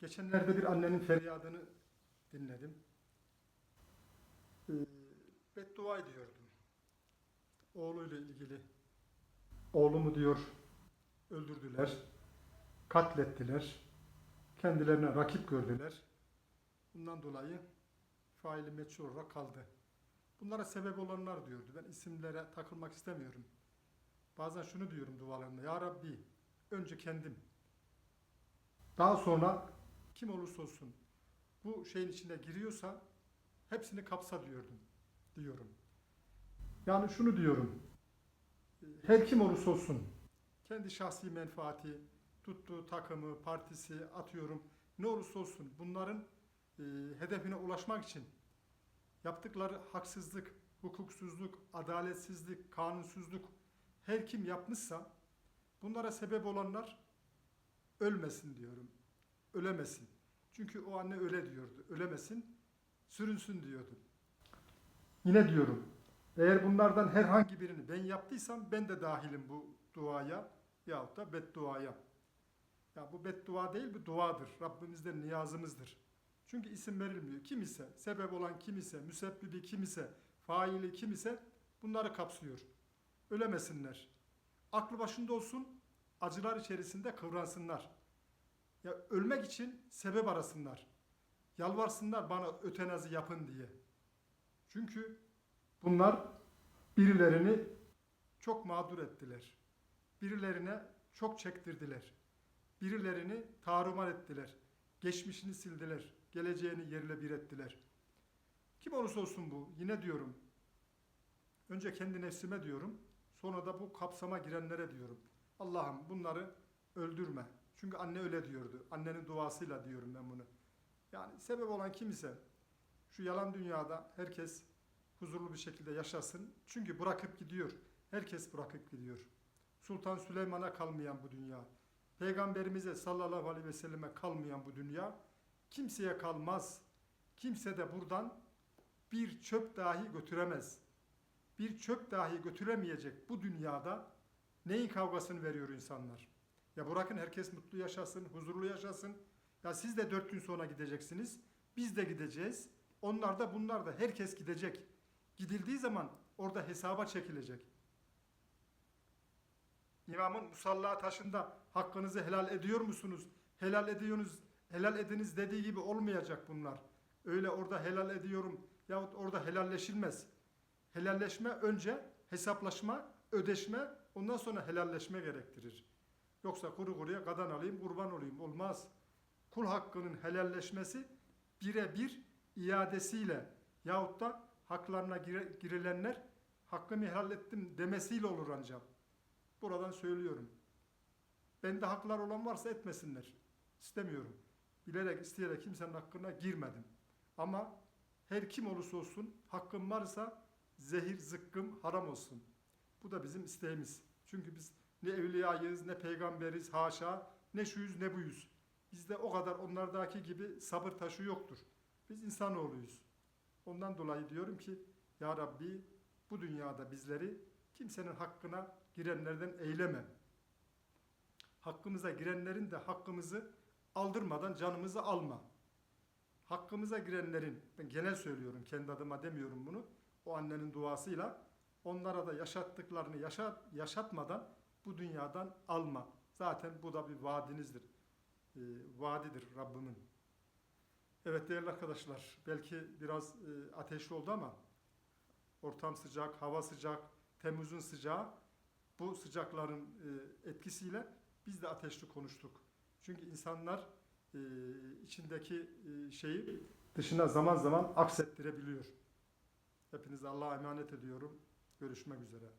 Geçenlerde bir annenin feryadını dinledim. Ee, beddua ediyordum. Oğluyla ilgili. Oğlumu diyor öldürdüler, katlettiler, kendilerine rakip gördüler. Bundan dolayı faili meçhul olarak kaldı. Bunlara sebep olanlar diyordu. Ben isimlere takılmak istemiyorum. Bazen şunu diyorum dualarımda. Ya Rabbi önce kendim. Daha sonra kim olursa olsun bu şeyin içine giriyorsa hepsini kapsa diyordum. Diyorum. Yani şunu diyorum. Her kim olursa olsun kendi şahsi menfaati, tuttuğu takımı, partisi atıyorum ne olursa olsun bunların e, hedefine ulaşmak için yaptıkları haksızlık, hukuksuzluk, adaletsizlik, kanunsuzluk her kim yapmışsa bunlara sebep olanlar ölmesin diyorum. Ölemesin. Çünkü o anne öyle diyordu. Ölemesin, sürünsün diyordu. Yine diyorum. Eğer bunlardan herhangi birini ben yaptıysam ben de dahilim bu duaya yahut da bedduaya. Ya bu beddua değil bu duadır. Rabbimizden niyazımızdır. Çünkü isim verilmiyor. Kim ise, sebep olan kim ise, müsebbibi kim ise, faili kim ise bunları kapsıyor. Ölemesinler. Aklı başında olsun, acılar içerisinde kıvransınlar. Ya ölmek için sebep arasınlar. Yalvarsınlar bana ötenazi yapın diye. Çünkü bunlar birilerini çok mağdur ettiler. Birilerine çok çektirdiler. Birilerini tarumar ettiler. Geçmişini sildiler. Geleceğini yerle bir ettiler. Kim olursa olsun bu. Yine diyorum. Önce kendi nefsime diyorum. Sonra da bu kapsama girenlere diyorum. Allah'ım bunları öldürme. Çünkü anne öyle diyordu. Annenin duasıyla diyorum ben bunu. Yani sebep olan kim ise şu yalan dünyada herkes huzurlu bir şekilde yaşasın. Çünkü bırakıp gidiyor. Herkes bırakıp gidiyor. Sultan Süleyman'a kalmayan bu dünya. Peygamberimize sallallahu aleyhi ve selleme kalmayan bu dünya kimseye kalmaz. Kimse de buradan bir çöp dahi götüremez. Bir çöp dahi götüremeyecek bu dünyada neyin kavgasını veriyor insanlar? Ya bırakın herkes mutlu yaşasın, huzurlu yaşasın. Ya siz de dört gün sonra gideceksiniz. Biz de gideceğiz. Onlar da bunlar da herkes gidecek. Gidildiği zaman orada hesaba çekilecek. İmamın musalla taşında hakkınızı helal ediyor musunuz? Helal ediyorsunuz, helal ediniz dediği gibi olmayacak bunlar. Öyle orada helal ediyorum yahut orada helalleşilmez. Helalleşme önce hesaplaşma, ödeşme, ondan sonra helalleşme gerektirir. Yoksa kuru kuruya kadan alayım, kurban olayım olmaz. Kul hakkının helalleşmesi birebir iadesiyle yahut da haklarına girilenler hakkımı helal ettim demesiyle olur ancak. Buradan söylüyorum. Bende haklar olan varsa etmesinler. İstemiyorum. Bilerek, isteyerek kimsenin hakkına girmedim. Ama her kim olursa olsun hakkım varsa zehir zıkkım haram olsun. Bu da bizim isteğimiz. Çünkü biz ne evliyayız, ne peygamberiz, haşa, ne şuyuz, ne buyuz. Bizde o kadar onlardaki gibi sabır taşı yoktur. Biz insanoğluyuz. Ondan dolayı diyorum ki, Ya Rabbi bu dünyada bizleri kimsenin hakkına girenlerden eyleme. Hakkımıza girenlerin de hakkımızı aldırmadan canımızı alma. Hakkımıza girenlerin, ben genel söylüyorum kendi adıma demiyorum bunu, o annenin duasıyla onlara da yaşattıklarını yaşat, yaşatmadan bu dünyadan alma. Zaten bu da bir vaadinizdir. Ee, vaadidir Rabbimin. Evet değerli arkadaşlar, belki biraz e, ateşli oldu ama ortam sıcak, hava sıcak, Temmuz'un sıcağı bu sıcakların e, etkisiyle biz de ateşli konuştuk. Çünkü insanlar e, içindeki e, şeyi dışına zaman zaman aksettirebiliyor. Hepinize Allah'a emanet ediyorum. Görüşmek üzere.